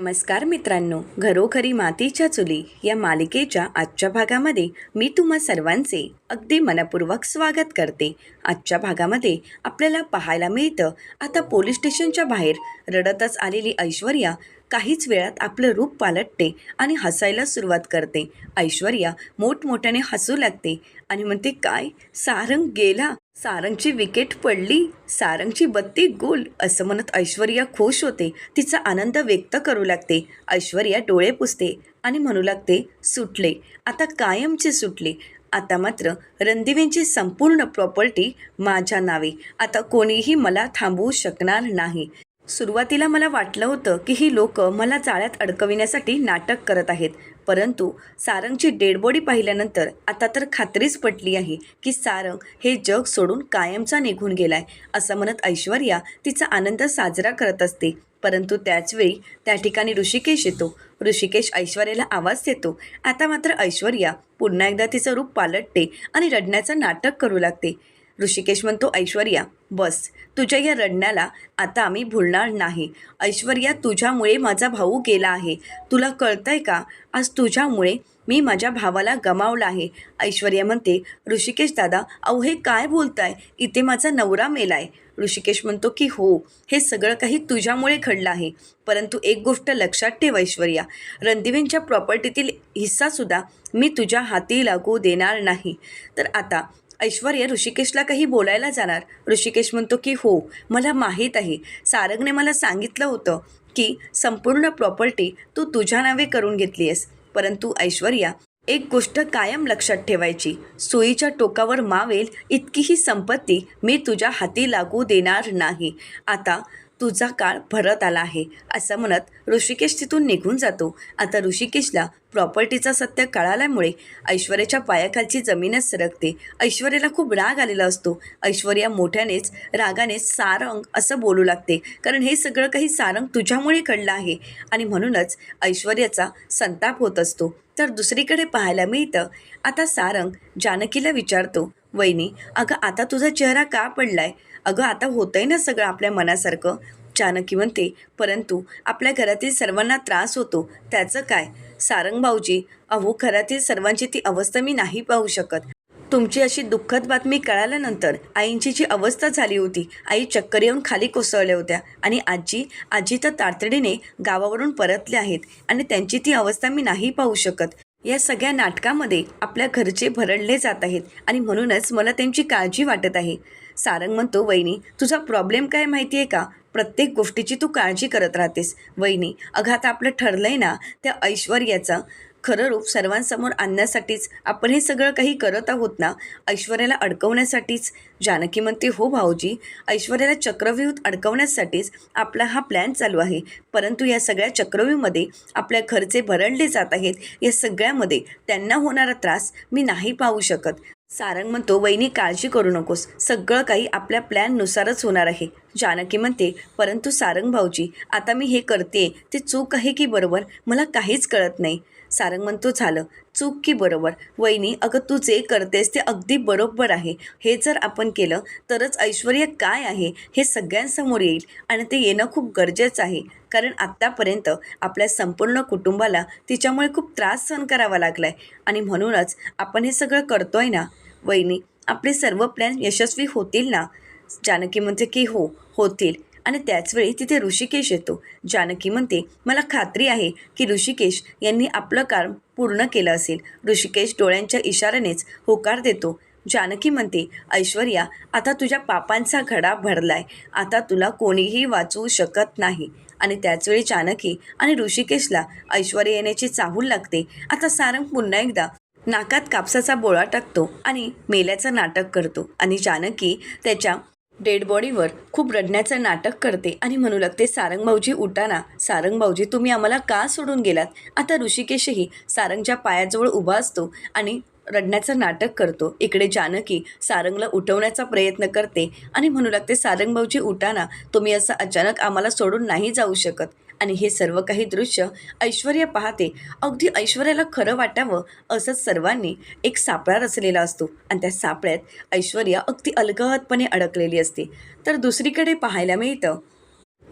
नमस्कार मित्रांनो घरोघरी मातीच्या चुली या मालिकेच्या आजच्या भागामध्ये मी तुम्हा सर्वांचे अगदी मनपूर्वक स्वागत करते. आजच्या भागामध्ये आपल्याला पाहायला मिळतं आता पोलीस स्टेशनच्या बाहेर रडतच आलेली ऐश्वर्या काहीच वेळात आपलं रूप पालटते आणि हसायला सुरुवात करते. ऐश्वर्या मोठमोठ्याने हसू लागते आणि म्हणते काय? सारंग गेला? सारंगची विकेट पडली सारंगची बत्ती गोल असं म्हणत ऐश्वर्या खुश होते. तिचा आनंद व्यक्त करू लागते. ऐश्वर्या डोळे पुसते आणि म्हणू लागते सुटले. आता कायमचे सुटले. आता मात्र रणदिवेंची संपूर्ण प्रॉपर्टी माझ्या नावे. आता कोणीही मला थांबवू शकणार नाही. सुरुवातीला मला वाटलं होतं की ही लोक मला जाळ्यात अडकविण्यासाठी नाटक करत आहेत. परंतु सारंगची डेडबॉडी पाहिल्यानंतर आता तर खात्रीच पटली आहे की सारंग हे जग सोडून कायमचा निघून गेलाय असं म्हणत ऐश्वर्या तिचा आनंद साजरा करत असते. परंतु त्याचवेळी त्या ठिकाणी ऋषिकेश येतो. ऋषिकेश ऐश्वर्याला आवाज देतो. आता मात्र ऐश्वर्या पुन्हा एकदा तिचं रूप पालटते आणि रडण्याचं नाटक करू लागते. ऋषिकेश म्हणतो ऐश्वर्या बस. तुझ्या या रडण्याला आता आम्ही भुलणार नाही. ऐश्वर्या तुझ्यामुळे माझा भाऊ गेला आहे. तुला कळतंय का? आज तुझ्यामुळे मी माझ्या भावाला गमावलं आहे. ऐश्वर्या म्हणते ऋषिकेश दादा अहो हे काय बोलताय? इथे माझा नवरा मेलाय. ऋषिकेश म्हणतो की हो हे सगळं काही तुझ्यामुळे घडलं आहे. परंतु एक गोष्ट लक्षात ठेव ऐश्वर्या. रणदिवेंच्या प्रॉपर्टीतील हिस्सासुद्धा मी तुझ्या हाती लागू देणार नाही. तर आता ऐश्वर्या ऋषिकेशला काही बोलायला जाणार. ऋषिकेश म्हणतो की हो मला माहीत आहे. सारंगने मला सांगितलं होतं की संपूर्ण प्रॉपर्टी तू तुझ्या नावे करून घेतली आहेस परंतु ऐश्वर्या एक गोष्ट कायम लक्षात ठेवायची. सुईच्या टोकावर मावेल इतकी ही संपत्ती मी तुझ्या हाती लागू देणार नाही. आता तुझा काळ भरत आला आहे असं म्हणत ऋषिकेश तिथून निघून जातो. आता ऋषिकेशला प्रॉपर्टीचा सत्य कळाल्यामुळे ऐश्वर्याच्या पायाखालची जमीनच सरकते. ऐश्वर्याला खूप राग आलेला असतो. ऐश्वर्या मोठ्यानेच रागानेच सारंग असं बोलू लागते. कारण हे सगळं काही सारंग तुझ्यामुळे घडलं आहे. आणि म्हणूनच ऐश्वर्याचा संताप होत असतो. तर दुसरीकडे पाहायला मिळतं आता सारंग जानकीला विचारतो वहिनी अगं आता तुझा चेहरा का पडलाय? अगं आता होतंय ना सगळं आपल्या मनासारखं? जानकी म्हणते. परंतु आपल्या घरातील सर्वांना त्रास होतो. त्याचं काय? सारंग भाऊजी अहो घरातील सर्वांची ती अवस्था मी नाही पाहू शकत. तुमची अशी दुःखद बातमी कळाल्यानंतर आईंची जी अवस्था झाली होती आई चक्कर येऊन खाली कोसळल्या होत्या आणि आजी आजी तर तातडीने गावावरून परतल्या आहेत आणि त्यांची ती अवस्था मी नाही पाहू शकत. या सगळ्या नाटकामध्ये आपल्या घरचे भरडले जात आहेत आणि म्हणूनच मला त्यांची काळजी वाटत आहे. सारंग म्हणतो वहिनी तुझा प्रॉब्लेम काय माहिती आहे का? प्रत्येक गोष्टीची तू काळजी करत राहतेस. वहिनी अगं आता आपलं ठरलंय ना त्या ऐश्वर्याचं खरं रूप सर्वांसमोर आणण्यासाठीच आपण हे सगळं काही करत आहोत ना ऐश्वर्याला अडकवण्यासाठीच? जानकी म्हणते हो भाऊजी ऐश्वर्याला चक्रव्यूहात अडकवण्यासाठीच आपला हा प्लॅन चालू आहे. परंतु या सगळ्या चक्रव्यूहमध्ये आपल्या घरचे भरडले जात आहेत. या सगळ्यामध्ये त्यांना होणारा त्रास मी नाही पाहू शकत. सारंग म्हणतो वहिनी काळजी करू नकोस. सगळं काही आपल्या प्लॅननुसारच होणार आहे. जानकी म्हणते परंतु सारंग भाऊजी आता मी हे करते ते चूक आहे की बरोबर? मला काहीच कळत नाही. सारंग म्हणतो झालं. चूक की बरोबर? वहिनी अगं तू जे करतेस ते अगदी बरोबर आहे. हे जर आपण केलं तरच ऐश्वर्य काय आहे हे सगळ्यांसमोर येईल आणि ते येणं खूप गरजेचं आहे. कारण आत्तापर्यंत आपल्या संपूर्ण कुटुंबाला तिच्यामुळे खूप त्रास सहन करावा लागला आहे आणि म्हणूनच आपण हे सगळं करतोय ना वहिनी आपले सर्व प्लॅन यशस्वी होतील ना? जानकी म्हणते की हो होतील. आणि त्याचवेळी तिथे ऋषिकेश येतो. जानकी म्हणते मला खात्री आहे की ऋषिकेश यांनी आपलं काम पूर्ण केलं असेल. ऋषिकेश डोळ्यांच्या इशाऱ्यानेच होकार देतो. जानकी म्हणते ऐश्वर्या आता तुझ्या पापांचा घडा भरलाय. आता तुला कोणीही वाचवू शकत नाही. आणि त्याचवेळी जानकी आणि ऋषिकेशला ऐश्वर्या येण्याची चाहूल लागते. आता सारंग पुन्हा एकदा नाकात कापसाचा बोळा टाकतो आणि मेल्याचं नाटक करतो. आणि जानकी त्याच्या डेड बॉडीवर खूप रडण्याचं नाटक करते आणि म्हणू लागते सारंग भाऊजी सारंगभाऊजी सारंग भाऊजी तुम्ही आम्हाला का सोडून गेलात? आता ऋषिकेशही सारंगच्या पायाजवळ उभा असतो आणि रडण्याचं नाटक करतो. इकडे जानकी सारंगला उठवण्याचा प्रयत्न करते आणि म्हणू लागते सारंग भाऊजी तुम्ही असं अचानक आम्हाला सोडून नाही जाऊ शकत. आणि हे सर्व काही दृश्य ऐश्वर्या पाहते. अगदी ऐश्वर्याला खरं वाटावं असंच सर्वांनी एक सापळा रचलेला असतो. आणि त्या सापळ्यात ऐश्वर्या अगदी अलगदपणे अडकलेली असते. तर दुसरीकडे पाहायला मिळतं.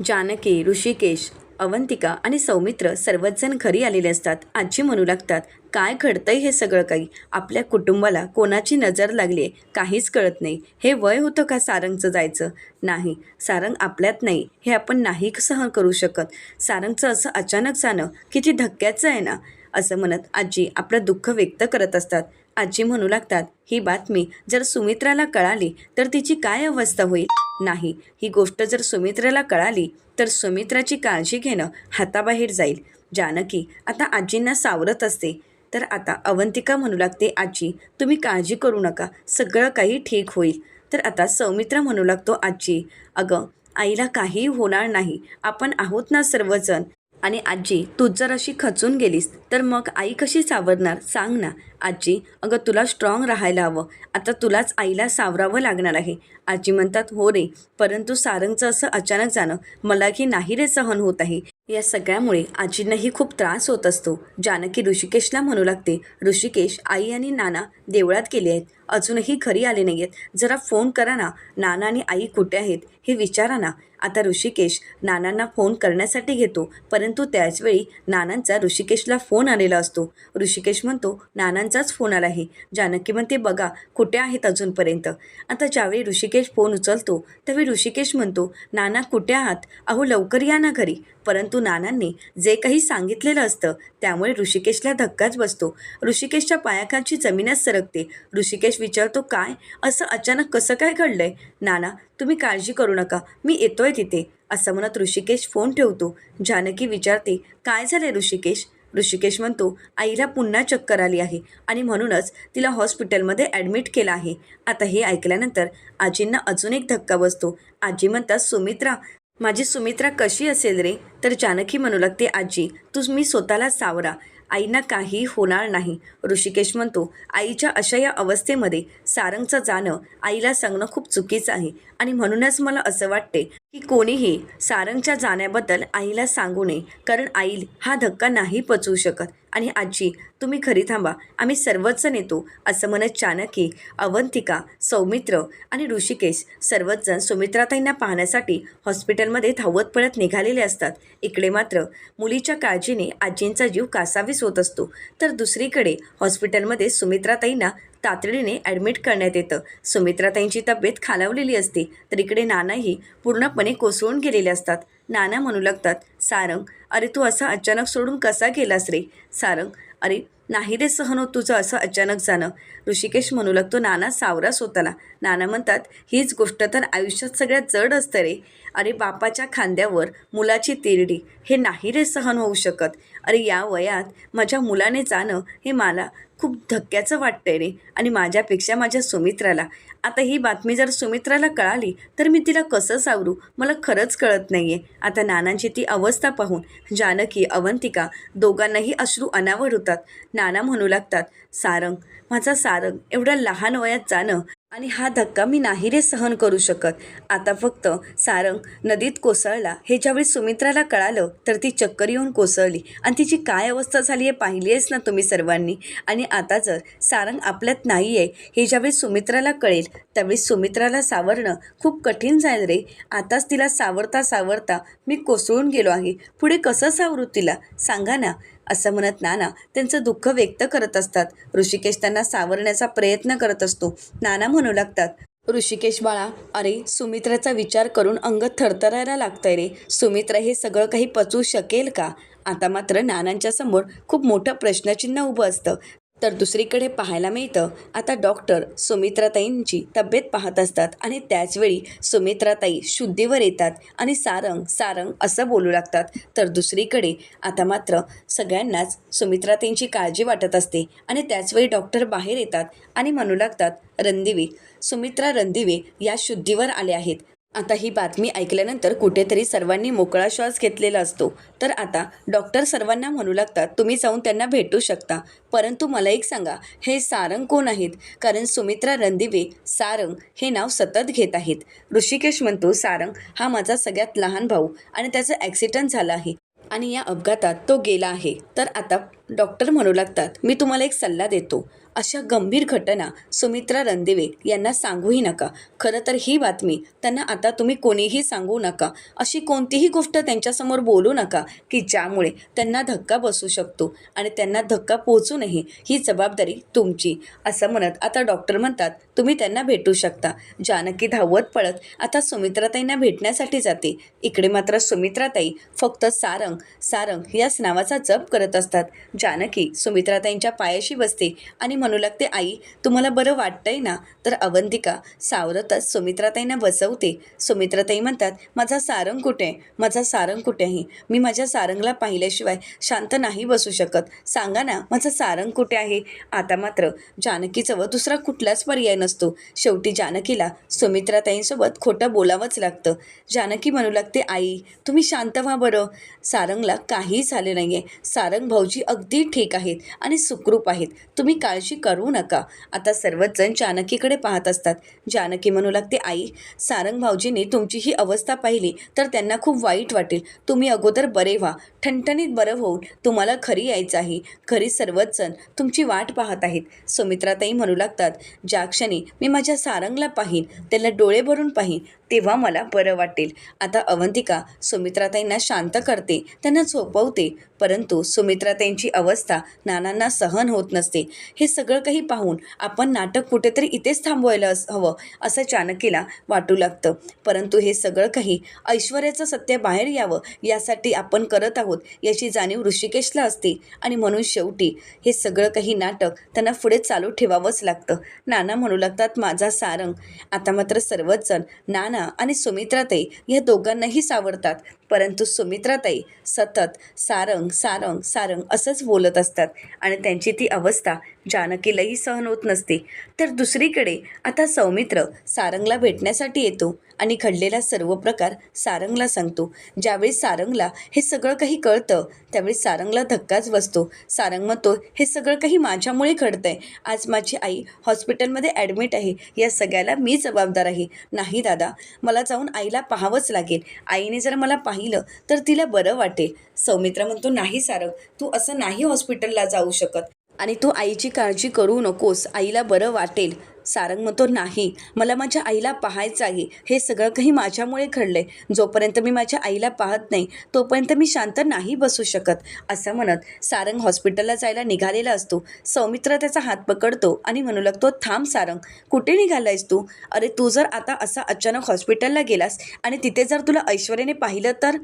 जानकी ऋषिकेश अवंतिका आणि सौमित्र सर्वचजण घरी आलेले असतात. आजी म्हणू लागतात काय घडतंय हे सगळं काही? आपल्या कुटुंबाला कोणाची नजर लागली आहे काहीच कळत नाही. हे वय होतं का सारंगचं जायचं? नाही. सारंग आपल्यात नाही. हे आपण नाही सहन करू शकत. सारंगचं असं अचानक जाणं किती धक्क्याचं आहे ना? असं म्हणत आजी आपलं दुःख व्यक्त करत असतात. आजी म्हणू लागतात ही बातमी जर सुमित्राला कळाली तर तिची काय अवस्था होईल? नाही. ही गोष्ट जर सुमित्राला कळाली तर सुमित्राची काळजी घेणं हाताबाहेर जाईल. जानकी आता आजींना सावरत असते. तर आता अवंतिका म्हणू लागते आजी तुम्ही काळजी करू नका. सगळं काही ठीक होईल. तर आता सौमित्रा म्हणू लागतो आजी अगं आईला काही होणार नाही. आपण आहोत ना सर्वजण. आणि आजी तू जर अशी खचून गेलीस तर मग आई कशी सावरणार? सांग ना. आजी अगं तुला स्ट्रॉंग राहायला हवं. आता तुलाच आईला सावरावं लागणार आहे. आजी म्हणतात हो रे परंतु सारंगचं असं अचानक जाणं मलाही नाही रे सहन होत आहे. या सगळ्यामुळे आजींनाही खूप त्रास होत असतो. जानकी ऋषिकेशला म्हणू लागते ऋषिकेश आई आणि नाना देवळात गेले आहेत. अजूनही घरी आले नाही आहेत जरा फोन करा ना. नाना आणि आई कुठे आहेत हे विचारा ना. आता ऋषिकेश नानांना फोन करण्यासाठी घेतो. परंतु त्याचवेळी नानांचा ऋषिकेशला फोन आलेला असतो. ऋषिकेश म्हणतो नानांचाच फोन आला आहे. जानकी म्हणते बघा कुठे आहेत अजूनपर्यंत? आता ज्यावेळी ऋषिकेश फोन उचलतो त्यावेळी ऋषिकेश म्हणतो नाना कुठे आहात? अहो लवकर या ना घरी. परंतु नानांनी जे काही सांगितलेलं असतं त्यामुळे ऋषिकेशला धक्काच बसतो. ऋषिकेशच्या पायाखालची जमीनच सरकते. ऋषिकेश विचारतो काय? असं अचानक कसं काय घडलंय? नाना तुम्ही काळजी करू नका. मी येतोय तिथे. असं म्हणत ऋषिकेश फोन ठेवतो. जानकी विचारते काय झालंय ऋषिकेश? ऋषिकेश म्हणतो आईला पुन्हा चक्कर आली आहे आणि म्हणूनच तिला हॉस्पिटलमध्ये ॲडमिट केलं आहे. आता हे ऐकल्यानंतर आजींना अजून एक धक्का बसतो. आजी म्हणतात सुमित्रा माझी सुमित्रा कशी असेल रे? तर जानकी म्हणू लागते आजी तू मी स्वतःला सावरा. आईना काही होणार नाही. ऋषिकेश म्हणतो आईच्या अशा या अवस्थेमध्ये सारंगचं जाणं आईला सांगणं खूप चुकीचं आहे. आणि म्हणूनच मला असं वाटते की कोणीही सारंगच्या जाण्याबद्दल आईला सांगू नये कारण आई हा धक्का नाही पचवू शकत. आणि आजी तुम्ही घरी थांबा. आम्ही सर्वचजण येतो. असं म्हणत चाणकी अवंतिका सौमित्र आणि ऋषिकेश सर्वचजण सुमित्राताईंना पाहण्यासाठी हॉस्पिटलमध्ये धावत पळत निघालेले असतात. इकडे मात्र मुलीच्या काळजीने आजींचा जीव कासावीस होत असतो. तर दुसरीकडे हॉस्पिटलमध्ये सुमित्राताईंना तातडीने ॲडमिट करण्यात येतं. सुमित्राताईंची तब्येत खालावलेली असते. तर इकडे नानाही पूर्णपणे कोसळून गेलेले असतात. नाना म्हणू लागतात सारंग अरे तू असं अचानक सोडून कसा गेलास रे? सारंग. अरे नाही रे सहन होत तुझं असं अचानक जाणं. ऋषिकेश म्हणू लागतो नाना सावरा स्वतःला. नाना म्हणतात हीच गोष्ट तर आयुष्यात सगळ्यात जड असतं रे. अरे बापाच्या खांद्यावर मुलाची तिरडी. हे नाही रे सहन होऊ शकत. अरे या वयात माझ्या मुलाने जाणं हे मला खूप धक्क्याचं वाटतंय रे. आणि माझ्यापेक्षा माझ्या सुमित्राला. आता ही बातमी जर सुमित्राला कळाली तर मी तिला कसं सावरू? मला खरंच कळत नाही आहे आता नानांची ती अवस्था पाहून जानकी अवंतिका दोघांनाही अश्रू अनावर होतात. नाना म्हणू लागतात सारंग माझा सारंग एवढ्या लहान वयात जाणं आणि हा धक्का मी नाही रे सहन करू शकत. आता फक्त सारंग नदीत कोसळला. हे ज्यावेळी सुमित्राला कळालं तर ती चक्कर येऊन कोसळली. आणि तिची काय अवस्था झाली आहे पाहिली आहेस ना तुम्ही सर्वांनी? आणि आता जर सारंग आपल्यात नाही आहे हे ज्यावेळी सुमित्राला कळेल त्यावेळी सुमित्राला सावरणं खूप कठीण जाईल रे. आताच तिला सावरता सावरता मी कोसळून गेलो आहे. पुढे कसं सावरू तिला? सांगा ना. असं म्हणत नाना त्यांचं दुःख व्यक्त करत असतात. ऋषिकेश त्यांना सावरण्याचा प्रयत्न करत असतो. नाना म्हणू लागतात ऋषिकेश बाळा अरे सुमित्राचा विचार करून अंग थरथरायला लागतंय रे. सुमित्रा हे सगळं काही पचवू शकेल का? आता मात्र नानांच्या समोर खूप मोठं प्रश्नचिन्ह उभं असतं. तर दुसरीकडे पाहायला मिळतं आता डॉक्टर सुमित्राताईंची तब्येत पाहत असतात आणि त्याचवेळी सुमित्राताई शुद्धीवर येतात आणि सारंग सारंग असं बोलू लागतात. तर दुसरीकडे आता मात्र सगळ्यांनाच सुमित्राताईंची काळजी वाटत असते आणि त्याचवेळी डॉक्टर बाहेर येतात आणि म्हणू लागतात रणदिवे सुमित्रा रणदिवे या शुद्धीवर आल्या आहेत. आता ही बातमी ऐकल्यानंतर कुठेतरी सर्वांनी मोकळा श्वास घेतलेला असतो. तर आता डॉक्टर सर्वांना म्हणू लागतात तुम्ही जाऊन त्यांना भेटू शकता. परंतु मला एक सांगा हे सारंग कोण आहेत? कारण सुमित्रा रणदिवे सारंग हे नाव सतत घेत आहेत. ऋषिकेश म्हणतो सारंग हा माझा सगळ्यात लहान भाऊ आणि त्याचं ॲक्सिडंट झाला आहे आणि या अपघातात तो गेला आहे. तर आता डॉक्टर म्हणू लागतात मी तुम्हाला एक सल्ला देतो. अशा गंभीर घटना सुमित्रा रणदिवे यांना सांगूही नका. खरं तर ही बातमी त्यांना आता तुम्ही कोणीही सांगू नका. अशी कोणतीही गोष्ट त्यांच्यासमोर बोलू नका की ज्यामुळे त्यांना धक्का बसू शकतो आणि त्यांना धक्का पोहोचू नये ही जबाबदारी तुमची असं म्हणत आता डॉक्टर म्हणतात तुम्ही त्यांना भेटू शकता. जानकी धावत पळत आता सुमित्राताईंना भेटण्यासाठी जाते. इकडे मात्र सुमित्राताई फक्त सारंग सारंग याच नावाचा जप करत असतात. जानकी सुमित्राताईंच्या पायाशी बसते आणि म्हणू लागते आई तुम्हाला बरं वाटतंय ना? तर अवंतिका सावरतच सुमित्राताईंना बसवते. सुमित्राताई म्हणतात माझा सारंग कुठे आहे? माझा सारंग कुठे आहे? मी माझ्या सारंगला पाहिल्याशिवाय शांत नाही बसू शकत. सांगा ना माझा सारंग कुठे आहे? आता मात्र जानकीजवळ दुसरा कुठलाच पर्याय नसतो. शेवटी जानकीला सुमित्राताईंसोबत खोटं बोलावंच लागतं. जानकी म्हणू लागते आई तुम्ही शांत व्हा बरं. सारंगला काही झाले नाही आहे सारंग भाऊजी अगदी ठीक आहेत आणि सुखरूप आहेत. तुम्ही काळजी करू नका. आता सर्वच जण जानकीकडे पाहत असतात. जानकी म्हणू लागते आई सारंग भाऊजींनी तुमची ही अवस्था पाहिली तर त्यांना खूप वाईट वाटेल. तुम्ही अगोदर बरे व्हा. ठणठणीत बरं होऊन तुम्हाला खरी यायचं आहे. घरी सर्वच जण तुमची वाट पाहत आहेत. सुमित्राताई म्हणू लागतात ज्या क्षणी मी माझ्या सारंगला पाहीन त्याला डोळे भरून पाहीन. तेव्हा मला बरं वाटेल. आता अवंतिका सुमित्राताईंना शांत करते त्यांना झोपवते. परंतु सुमित्राताईंची अवस्था नानांना सहन होत नसते. हे सगळं काही पाहून आपण नाटक कुठेतरी इथेच थांबवायला अस हवं असं चाणक्यला वाटू लागतं. परंतु हे सगळं काही ऐश्वर्याचं सत्य बाहेर यावं यासाठी आपण करत आहोत याची जाणीव ऋषिकेशला असते. आणि म्हणून शेवटी हे सगळं काही नाटक त्यांना पुढे चालू ठेवावंच लागतं. नाना म्हणू लागतात माझा सारंग. आता मात्र सर्वच जण नाना आणि सुमित्राताई ह्या दोघांनाही सावरतात. परंतु सुमित्राताई सतत सारंग सारंग सारंग असंच बोलत असतात आणि त्यांची ती अवस्था जानकीलाही सहन होत नसते. तर दुसरीकडे आता सौमित्र सारंगला भेटण्यासाठी येतो आणि घडलेला सर्व प्रकार सारंगला सांगतो. ज्यावेळी सारंगला हे सगळं काही कळतं त्यावेळी सारंगला धक्काच बसतो. सारंग म्हणतो हे सगळं काही माझ्यामुळे घडतंय. आज माझी आई हॉस्पिटलमध्ये ॲडमिट आहे. या सगळ्याला मी जबाबदार आहे. नाही दादा मला जाऊन आईला पाहावंच लागेल. आईने जर मला पाहिलं तर तिला बरं वाटेल सौमित्र म्हणतो नाही सारंग तू असं नाही हॉस्पिटलला जाऊ शकत. आणि तू आईची काळजी करू नकोस. आईला बरं वाटेल. सारंग म्हणतो नाही मला माझ्या आईला पाहायचं आहे हे सगळं काही माझ्यामुळे घडलंय. जोपर्यंत मी माझ्या आईला पाहत नाही तोपर्यंत मी शांत नाही बसू शकत असं म्हणत सारंग हॉस्पिटलला जायला निघालेला असतो. सौमित्र त्याचा हात पकडतो आणि म्हणू लागतो थांब सारंग कुठे निघालायस तू? अरे तू जर आता असा अचानक हॉस्पिटलला गेलास आणि तिथे जर तुला ऐश्वर्याने पाहिलं तर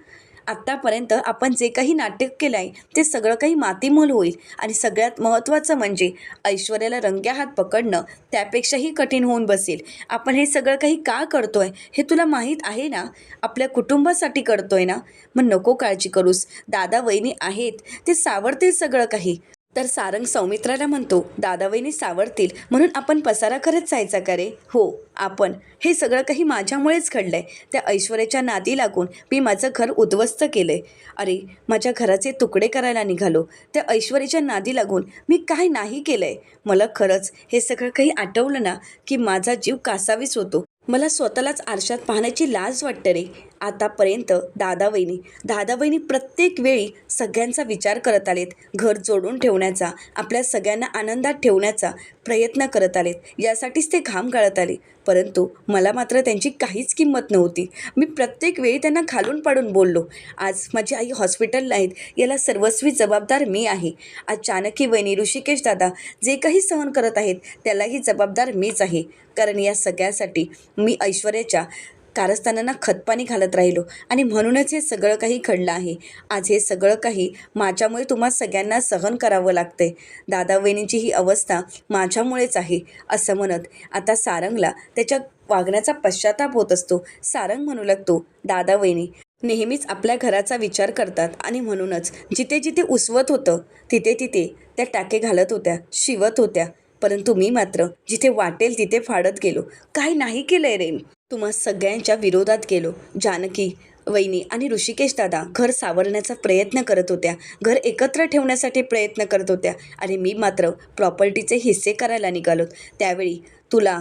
आत्तापर्यंत आपण जे काही नाटक केलं आहे ते सगळं काही मातीमोल होईल. आणि सगळ्यात महत्त्वाचं म्हणजे ऐश्वर्याला रंग्या हात पकडणं त्यापेक्षाही कठीण होऊन बसेल. आपण हे सगळं काही का करतोय हे तुला माहीत आहे ना? आपल्या कुटुंबासाठी करतोय ना? मग नको काळजी करूस. दादा वहिनी आहेत ते सावरतील सगळं काही. तर सारंग सौमित्राला म्हणतो दादावाईनी सावरतील म्हणून आपण पसारा करत जायचा का रे? हो आपण. हे सगळं काही माझ्यामुळेच घडलं आहे त्या ऐश्वर्याच्या नादी लागून मी माझं घर उद्ध्वस्त केलं आहे अरे माझ्या घराचे तुकडे करायला निघालो. त्या ऐश्वर्याच्या नादी लागून मी काय नाही केलं आहे मला खरंच हे सगळं काही आठवलं ना की माझा जीव कासावीस होतो. मला स्वतःलाच आरशात पाहण्याची लाज वाटते रे. आतापर्यंत दादावहिनी दादावहिनी प्रत्येक वेळी सगळ्यांचा विचार करत आलेत. घर जोडून ठेवण्याचा आपल्या सगळ्यांना आनंदात ठेवण्याचा प्रयत्न करत आलेत. यासाठीच ते घाम गाळत आले. परंतु मला मात्र त्यांची काहीच किंमत नव्हती. मी प्रत्येक वेळी त्यांना खालून पाडून बोललो. आज माझी आई हॉस्पिटलला आहेत. याला सर्वस्वी जबाबदार मी आहे. आज जानकी वहिनी ऋषिकेश दादा जे काही सहन करत आहेत त्यालाही जबाबदार मीच आहे. कारण या सगळ्यासाठी मी ऐश्वर्याच्या कारस्थानांना खतपाणी घालत राहिलो. आणि म्हणूनच हे सगळं काही घडलं आहे. आज हे सगळं काही माझ्यामुळे तुम्हा सगळ्यांना सहन करावं लागतंय. दादा वहिनींची ही अवस्था माझ्यामुळेच आहे असं म्हणत. आता सारंगला त्याच्या वागण्याचा पश्चाताप होत असतो. सारंग म्हणू लागतो दादा वहिनी नेहमीच आपल्या घराचा विचार करतात आणि म्हणूनच जिथे जिथे उसवत होतं तिथे तिथे त्या टाके घालत होत्या शिवत होत्या. परंतु मी मात्र जिथे वाटेल तिथे फाडत गेलो. काही नाही केलंय रे तुम्हा सगळ्यांच्या विरोधात गेलो. जानकी वहिनी आणि ऋषिकेश दादा घर सावरण्याचा प्रयत्न करत होत्या. घर एकत्र ठेवण्यासाठी प्रयत्न करत होत्या आणि मी मात्र प्रॉपर्टीचे हिस्से करायला निघालो त्यावेळी तुला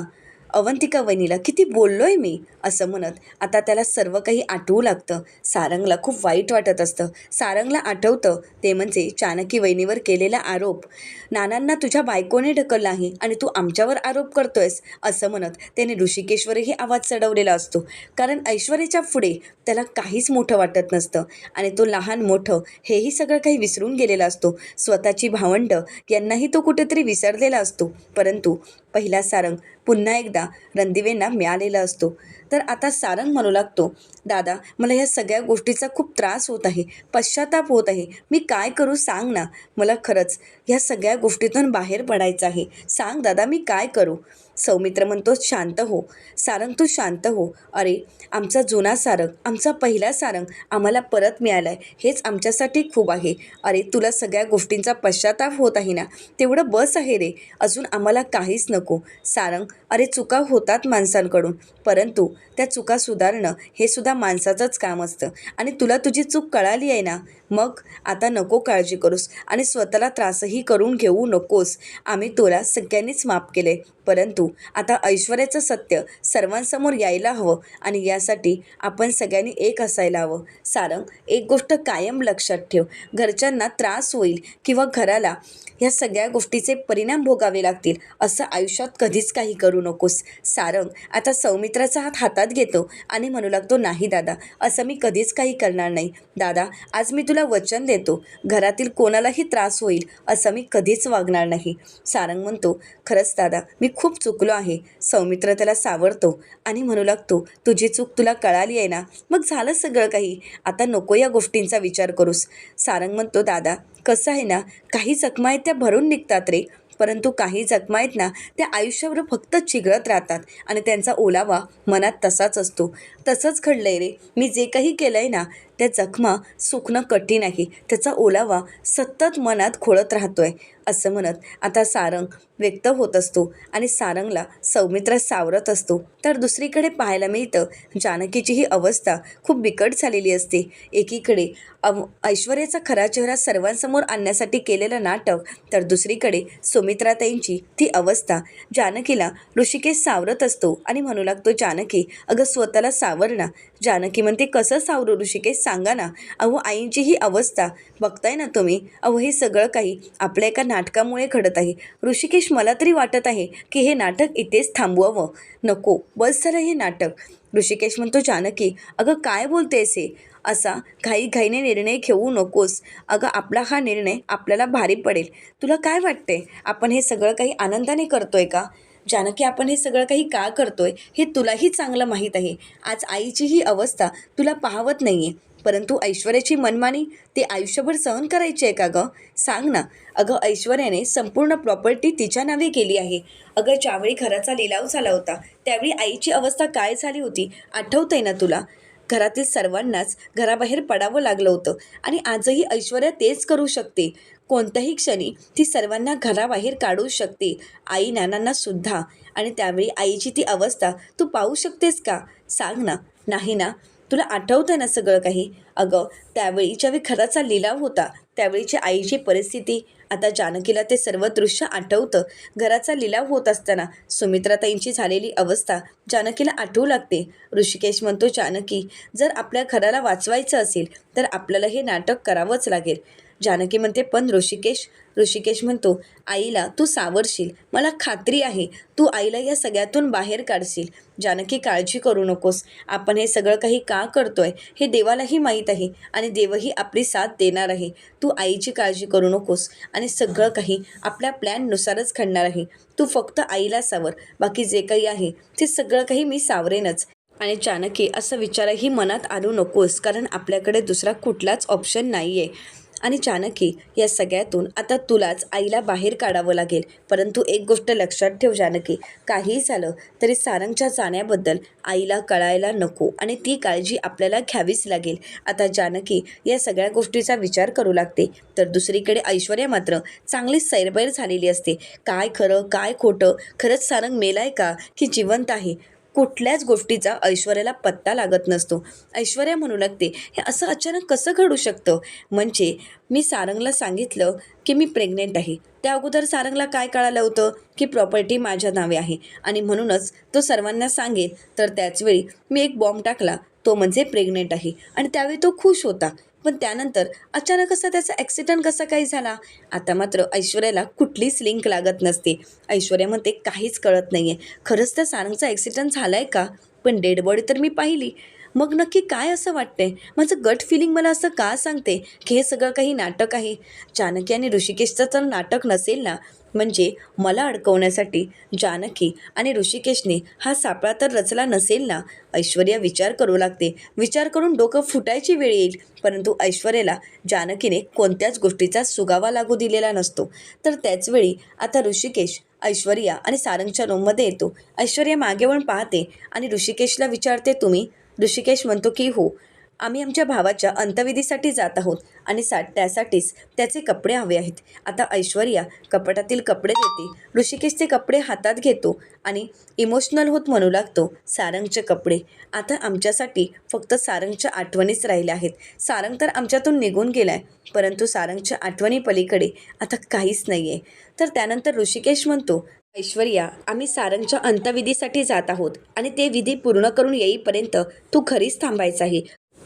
अवंतिका वहिनीला किती बोललोय मी? असं म्हणत आता त्याला सर्व काही आठवू लागतं. सारंगला खूप वाईट वाटत असतं. सारंगला आठवतं. ते म्हणजे चाणकी वहिनीवर केलेला आरोप. नानांना तुझ्या बायकोने ढकललं आहे आणि तू आमच्यावर आरोप करतोयस असं म्हणत त्याने ऋषिकेश्वरही आवाज चढवलेला असतो. कारण ऐश्वर्याच्या पुढे त्याला काहीच मोठं वाटत नसतं आणि तो लहान मोठं हेही सगळं काही विसरून गेलेला असतो. स्वतःची भावंड यांनाही तो कुठेतरी विसरलेला असतो. परंतु पहिला सारंग पुन्हा एकदा रणदिवेंना मिळालेला असतो. तर आता सारंग म्हणू लागतो दादा मला ह्या सगळ्या गोष्टीचा खूप त्रास होत आहे पश्चाताप होत आहे. मी काय करू सांग ना. मला खरंच ह्या सगळ्या गोष्टीतून बाहेर पडायचं आहे. सांग दादा मी काय करू? सौमित्र म्हणतो शांत हो. सारंग तू शांत हो. अरे आमचा जुना सारंग आमचा पहिला सारंग आम्हाला परत मिळाला आहे हेच आमच्यासाठी खूप आहे. अरे तुला सगळ्या गोष्टींचा पश्चाताप होत आहे ना? तेवढं बस आहे रे. अजून आम्हाला काहीच नको. सारंग अरे चुका होतात माणसांकडून. परंतु त्या चुका सुधारणं हे सुद्धा माणसाचंच काम असतं. आणि तुला तुझी चूक कळाली आहे ना? मग आता नको काळजी करूस आणि स्वतःला त्रासही करून घेऊ नकोस. आम्ही तुला सगळ्यांनीच माफ केले परंतु आता ऐश्वर्याचं सत्य सर्वांसमोर यायला हवं आणि यासाठी आपण सगळ्यांनी एक असायला हवं. सारंग एक गोष्ट कायम लक्षात ठेव. घरच्यांना त्रास होईल किंवा घराला ह्या सगळ्या गोष्टीचे परिणाम भोगावे लागतील असं आयुष्यात कधीच काही करू नकोस. सारंग आता सौमित्राचा हात हातात घेतो आणि म्हणू लागतो नाही दादा असं मी कधीच काही करणार नाही. दादा आज मी तुला वचन देतो. घरातील कोणालाही त्रास होईल असं मी कधीच वागणार नाही. सारंग म्हणतो खरंच दादा मी खूप चुकलो आहे. सौमित्र त्याला सावरतो आणि म्हणू लागतो तुझी चूक तुला कळाली आहे ना? मग झालं सगळं काही. आता नको या गोष्टींचा विचार करूस. सारंग म्हणतो दादा कसं आहे ना? काही जखमा आहेत त्या भरून निघतात रे. परंतु काही जखमा आहेत ना त्या आयुष्यावर फक्त चिघळत राहतात आणि त्यांचा ओलावा मनात तसाच असतो. तसंच घडलं आहे रे. मी जे काही केलं आहे ना त्या जखमा सुकणं कठीण आहे. त्याचा ओलावा सतत मनात खोळत राहतो आहे असं म्हणत आता सारंग व्यक्त होत असतो आणि सारंगला सौमित्र सावरत असतो. तर दुसरीकडे पाहायला मिळतं जानकीची ही अवस्था खूप बिकट झालेली असते. एकीकडे अव ऐश्वर्याचा खरा चेहरा सर्वांसमोर आणण्यासाठी केलेलं नाटक तर दुसरीकडे सुमित्राताईंची ती अवस्था. जानकीला ऋषिकेश सावरत असतो आणि म्हणू लागतो जानकी अगं स्वतःला सावरणा जानकी म्हणते कसं सावरू ऋषिकेश? सांगा ना. अहो आईंची ही अवस्था. बघताय ना तुम्ही? अहो हे सगळं काही आपल्या एका नाटकामुळे घडत आहे. ऋषिकेश मला तरी वाटत आहे की हे नाटक इथेच थांबवावं. नको. बस झालं हे नाटक. ऋषिकेश म्हणतो जानकी अगं काय बोलतेस हे? असा घाईघाईने निर्णय घेऊ नकोस. अगं आपला हा निर्णय आपल्याला भारी पडेल. तुला काय वाटते आपण हे सगळं काही आनंदाने करतोय का? जानकी आपण हे सगळं काही का करतोय? हे तुलाही चांगलं माहीत आहे. आज आईची ही अवस्था तुला पाहवत नाही आहे परंतु ऐश्वर्याची मनमानी ते आयुष्यभर सहन करायची आहे का गं? सांग ना. अगं ऐश्वर्याने संपूर्ण प्रॉपर्टी तिच्या नावे केली आहे. अगं ज्यावेळी घराचा लिलाव झाला होता त्यावेळी आईची अवस्था काय झाली होती आठवतंय ना तुला? घरातील सर्वांनाच घराबाहेर पडावं लागलं होतं आणि आजही ऐश्वर्या तेच करू शकते. कोणत्याही क्षणी ती सर्वांना घराबाहेर काढू शकते आई नानांना सुद्धा. आणि त्यावेळी आईची ती अवस्था तू पाहू शकतेस का? सांग ना. नाही ना? तुला आठवतं ना सगळं काही? अगं त्यावेळी ज्यावेळी घराचा लिलाव होता. त्यावेळीची आईची परिस्थिती. आता जानकीला ते सर्व दृश्य आठवतं. घराचा लिलाव होत असताना सुमित्राताईंची झालेली अवस्था जानकीला आठवू लागते. ऋषिकेश म्हणतो जानकी जर आपल्या घराला वाचवायचं असेल तर आपल्याला हे नाटक करावंच लागेल. जानकी म्हणते पण ऋषिकेश ऋषिकेश म्हणतो आईला तू सावरशील. मला खात्री आहे तू आईला या सगळ्यातून बाहेर काढशील. जानकी काळजी करू नकोस. आपण हे सगळं काही का करतोय हे देवालाही माहीत आहे आणि देवही आपली साथ देणार आहे. तू आईची काळजी करू नकोस आणि सगळं काही आपल्या प्लॅननुसारच घडणार आहे. तू फक्त आईला सावर. बाकी जे काही आहे ते सगळं काही मी सावरेनच. आणि जानकी असं विचारही मनात आणू नकोस कारण आपल्याकडे दुसरा कुठलाच ऑप्शन नाही आहे आणि जानकी या सगळ्यातून आता तुलाच आईला बाहेर काढावं लागेल. परंतु एक गोष्ट लक्षात ठेव जानकी काही झालं तरी सारंगच्या जाण्याबद्दल आईला कळायला नको आणि ती काळजी आपल्याला घ्यावीच लागेल. आता जानकी या सगळ्या गोष्टीचा विचार करू लागते. तर दुसरीकडे ऐश्वर्या मात्र चांगली सैरबैर झालेली असते. काय खरं काय खोटं? खरंच सारंग मेलाय का? की जिवंत आहे? कुठल्याच गोष्टीचा ऐश्वर्याला पत्ता लागत नसतो. ऐश्वर्या म्हणू लागते हे असं अचानक कसं घडू शकतं? म्हणजे मी सारंगला सांगितलं की मी प्रेग्नेंट आहे. त्या अगोदर सारंगला काय कळालं होतं? की प्रॉपर्टी माझ्या नावे आहे. आणि म्हणूनच तो सर्वांना सांगेल. तर त्याचवेळी मी एक बॉम्ब टाकला. तो म्हणजे प्रेग्नेंट आहे. आणि त्यावेळी तो खुश होता. पण त्यानंतर अचानक असा त्याचा ॲक्सिडंट कसा काही झाला? आता मात्र ऐश्वर्याला कुठलीच लिंक लागत नसते. ऐश्वर्या म्हणते काहीच कळत नाही आहे खरंच त्या सारंगचा ॲक्सिडंट झाला आहे का? पण डेड बॉडी तर मी पाहिली. मग नक्की काय असं वाटतंय? माझं गट फिलिंग मला असं का सांगते? की हे सगळं काही नाटक आहे? चाणक्य आणि ऋषिकेशचं तर नाटक नसेल ना? म्हणजे मला अडकवण्यासाठी जानकी आणि ऋषिकेशने हा सापळा तर रचला नसेल ना? ऐश्वर्या विचार करू लागते. विचार करून डोकं फुटायची वेळ येईल परंतु ऐश्वर्याला जानकीने कोणत्याच गोष्टीचा सुगावा लागू दिलेला नसतो. तर त्याचवेळी आता ऋषिकेश ऐश्वर्या आणि सारंगच्या रूममध्ये येतो. ऐश्वर्या मागे वळून पाहते आणि ऋषिकेशला विचारते तुम्ही? ऋषिकेश म्हणतो की हो. आम्ही आमच्या भावाच्या अंतविधीसाठी जात आहोत आणि सा त्यासाठीच त्याचे कपडे हवे आहेत. आता ऐश्वर्या कपाटातील कपडे देते ऋषिकेश ते कपडे हातात घेतो आणि इमोशनल होत म्हणू लागतो सारंगचे कपडे. आता आमच्यासाठी फक्त सारंगच्या आठवणीच राहिल्या आहेत. सारंग तर आमच्यातून निघून गेला आहे परंतु सारंगच्या आठवणी पलीकडे आता काहीच नाही आहे तर त्यानंतर ऋषिकेश म्हणतो ऐश्वर्या आम्ही सारंगच्या अंतविधीसाठी जात आहोत आणि ते विधी पूर्ण करून येईपर्यंत तू घरीच थांबायचं आहे.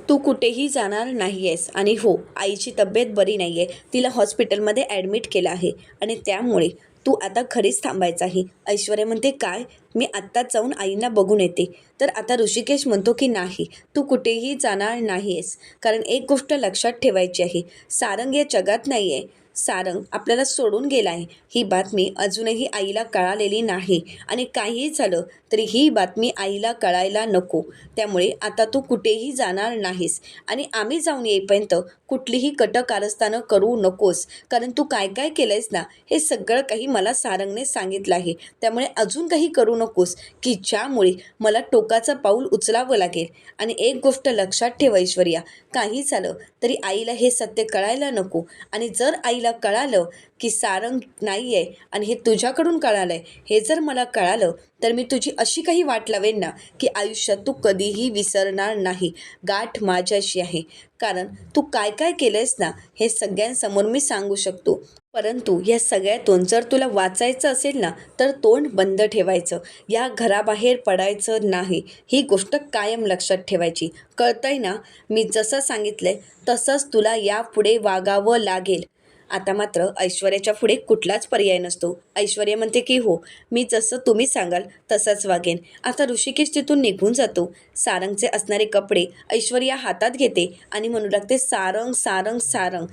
तू कुठेही जाणार नाही आहेस आणि हो आईची तब्येत बरी नाही आहे तिला हॉस्पिटलमध्ये ॲडमिट केलं आहे. आणि त्यामुळे तू आता खरीच थांबायचं आहे. ऐश्वर्या म्हणते काय? मी आत्ताच जाऊन आईंना बघून येते. तर आता ऋषिकेश म्हणतो की नाही तू कुठेही जाणार नाही आहेस कारण एक गोष्ट लक्षात ठेवायची आहे. सारंग या जगात नाही आहे सारंग आपल्याला सोडून गेला आहे ही बातमी अजूनही आईला कळालेली नाही. आणि काहीही झालं तरी ही बातमी आईला कळायला नको. त्यामुळे आता तू कुठेही जाणार नाहीस. आणि आम्ही जाऊन येईपर्यंत कुठलीही कटकारस्थानं करू नकोस. कारण तू काय काय केलं आहेस ना हे सगळं काही मला सारंगने सांगितलं आहे. त्यामुळे अजून काही करू नकोस की ज्यामुळे मला टोकाचं पाऊल उचलावं लागेल. आणि एक गोष्ट लक्षात ठेव ऐश्वर्या काही झालं तरी आईला हे सत्य कळायला नको. आणि जर आईला कळालं की सारंग नाही नाही आहे आणि हे तुझ्याकडून कळालं आहे हे जर मला कळालं तर मी तुझी अशी काही वाट लावेन ना की आयुष्यात तू कधीही विसरणार नाही. गाठ माझ्याशी आहे. कारण तू काय काय केलंयस ना हे सगळ्यांसमोर मी सांगू शकतो. परंतु या सगळ्यातून जर तुला वाचायचं असेल ना तर तोंड बंद ठेवायचं. या घराबाहेर पडायचं नाही. ही गोष्ट कायम लक्षात ठेवायची. कळतंय ना? मी जसं सांगितलंय तसंच तुला यापुढे वागावं लागेल. आता मात्र ऐश्वर्याच्या पुढे कुठलाच पर्याय नसतो. ऐश्वर्या म्हणते की हो मी जसं तुम्ही सांगाल तसंच वागेन. आता ऋषिकेश तिथून निघून जातो. सारंगचे असणारे कपडे ऐश्वर्या हातात घेते आणि म्हणू लागते सारंग सारंग सारंग.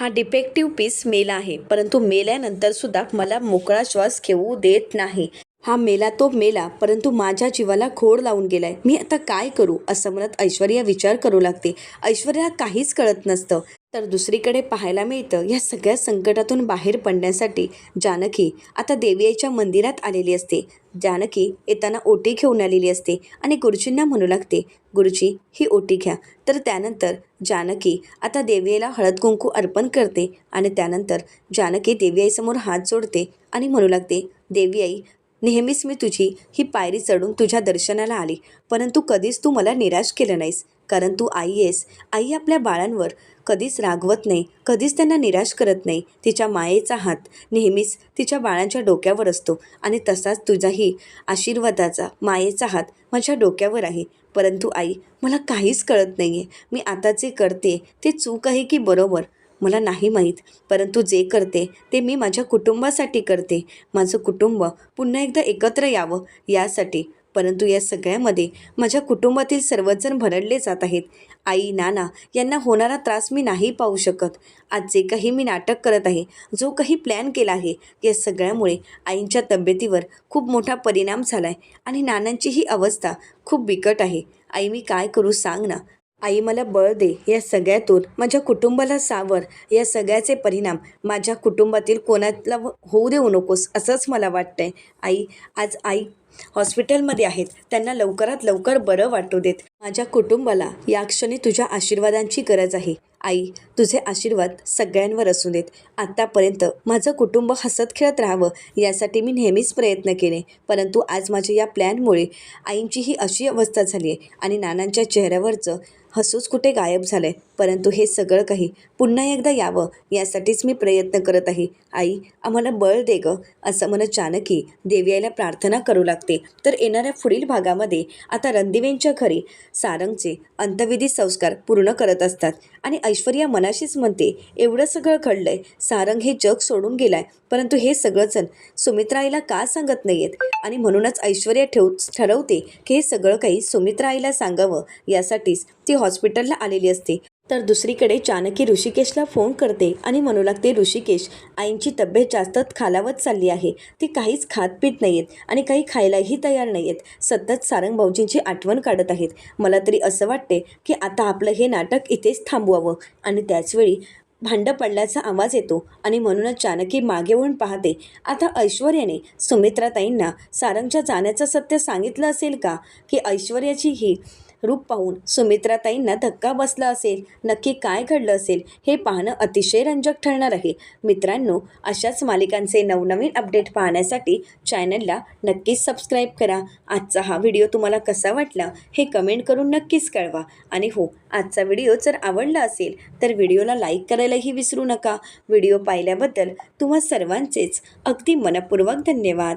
हा डिफेक्टिव्ह पीस मेला आहे. परंतु मेल्यानंतर सुद्धा मला मोकळा श्वास घेऊ देत नाही. हा मेला तो मेला परंतु माझ्या जीवाला खोड लावून गेलाय. मी आता काय करू? असं म्हणत ऐश्वर्या विचार करू लागते. ऐश्वर्याला काहीच कळत नसतं. तर दुसरीकडे पाहायला मिळतं या सगळ्या संकटातून बाहेर पडण्यासाठी जानकी आता देवीआईच्या मंदिरात आलेली असते. जानकी येताना ओटी घेऊन आलेली असते आणि गुरुजींना म्हणू लागते गुरुजी ही ओटी घ्या. तर त्यानंतर जानकी आता देवीला हळद कुंकू अर्पण करते आणि त्यानंतर जानकी देवीआईसमोर हात जोडते आणि म्हणू लागते देवी आई नेहमीच मी तुझी ही पायरी चढून तुझ्या दर्शनाला आली परंतु कधीच तू मला निराश केलं नाहीस. कारण तू आई आहेस. आई आपल्या बाळांवर कधीच रागवत नाही कधीच त्यांना निराश करत नाही. तिच्या मायेचा हात नेहमीच तिच्या बाळांच्या डोक्यावर असतो आणि तसाच तुझाही आशीर्वादाचा मायेचा हात माझ्या डोक्यावर आहे. परंतु आई मला काहीच कळत नाही आहे मी आता जे करते ते चूक आहे की बरोबर? मला नाही माहीत. परंतु जे करते ते मी माझ्या कुटुंबासाठी करते. माझं कुटुंब पुन्हा एकदा एकत्र यावं यासाठी परंतु या सगळ्यामध्ये माझ्या कुटुंबातील सर्वजण भरडले जात आहेत. आई नाना यांना होणारा त्रास मी नाही पाहू शकत. आज जे काही मी नाटक करत आहे. जो काही प्लॅन केला आहे या सगळ्यामुळे आईंच्या तब्येतीवर खूप मोठा परिणाम झाला आहे आणि नानांची ही अवस्था खूप बिकट आहे. आई मी काय करू सांग ना? आई मला बळ दे. या सगळ्यातून माझ्या कुटुंबाला सावर. या सगळ्याचे परिणाम माझ्या कुटुंबातील कोणाला होऊ देऊ नकोस असंच मला वाटतंय. आई आज आई हॉस्पिटलमध्ये आहेत. त्यांना लवकरात लवकर बरं वाटू देत. माझ्या कुटुंबाला या क्षणी तुझ्या आशीर्वादांची गरज आहे. आई तुझे आशीर्वाद सगळ्यांवर असू देत. आत्तापर्यंत माझं कुटुंब हसत खेळत राहावं यासाठी मी नेहमीच प्रयत्न केले. परंतु आज माझ्या या प्लॅनमुळे आईंची ही अशी अवस्था झाली आहे आणि नानांच्या चेहऱ्यावरचं हसूच कुठे गायब झालं आहे परंतु हे सगळं काही पुन्हा एकदा यावं यासाठीच मी प्रयत्न करत आहे. आई आम्हाला बळ दे गं असं म्हणत जानकी देवी आईला प्रार्थना करू लागते. तर येणाऱ्या पुढील भागामध्ये आता रणदिवेंच्या घरी सारंगचे अंत्यविधी संस्कार पूर्ण करत असतात. आणि ऐश्वर्या मनाशीच म्हणते एवढं सगळं घडलंय सारंग हे जग सोडून गेलाय परंतु हे सगळंजण सुमित्राईला का सांगत नाहीयेत? आणि म्हणूनच ऐश्वर्या ठेव ठरवते की हे सगळं काही सुमित्राईला सांगावं यासाठीच ती हॉस्पिटलला आलेली असते. तर दुसरीकडे जानकी ऋषिकेशला फोन करते आणि म्हणू लागते ऋषिकेश आईंची तब्येत जास्तच खालावत चालली आहे. ती काहीच खात पीत नाही आहेत आणि काही खायलाही तयार नाही आहेत सतत सारंग भाऊजींची आठवण काढत आहेत. मला तरी असं वाटते की आता आपलं हे नाटक इथेच थांबवावं. आणि त्याचवेळी भांडं पडल्याचा आवाज येतो आणि म्हणूनच जानकी मागे वळून पाहते आता ऐश्वर्याने सुमित्राताईंना सारंगच्या जाण्याचं सत्य सांगितलं असेल का? की ऐश्वर्याची ही रूप पाहून सुमित्राताईंना धक्का बसला असेल नक्की काय घडलं असेल हे पाहणं अतिशय रंजक ठरणार आहे. मित्रांनो अशाच मालिकांचे नवनवीन अपडेट पाहण्यासाठी चॅनलला नक्कीच सबस्क्राईब करा. आजचा हा व्हिडिओ तुम्हाला कसा वाटला हे कमेंट करून नक्कीच कळवा. आणि हो आजचा व्हिडिओ जर आवडला असेल तर व्हिडिओला लाईक करायलाही विसरू नका. व्हिडिओ पाहिल्याबद्दल तुम्हा सर्वांचेच अगदी मनपूर्वक धन्यवाद.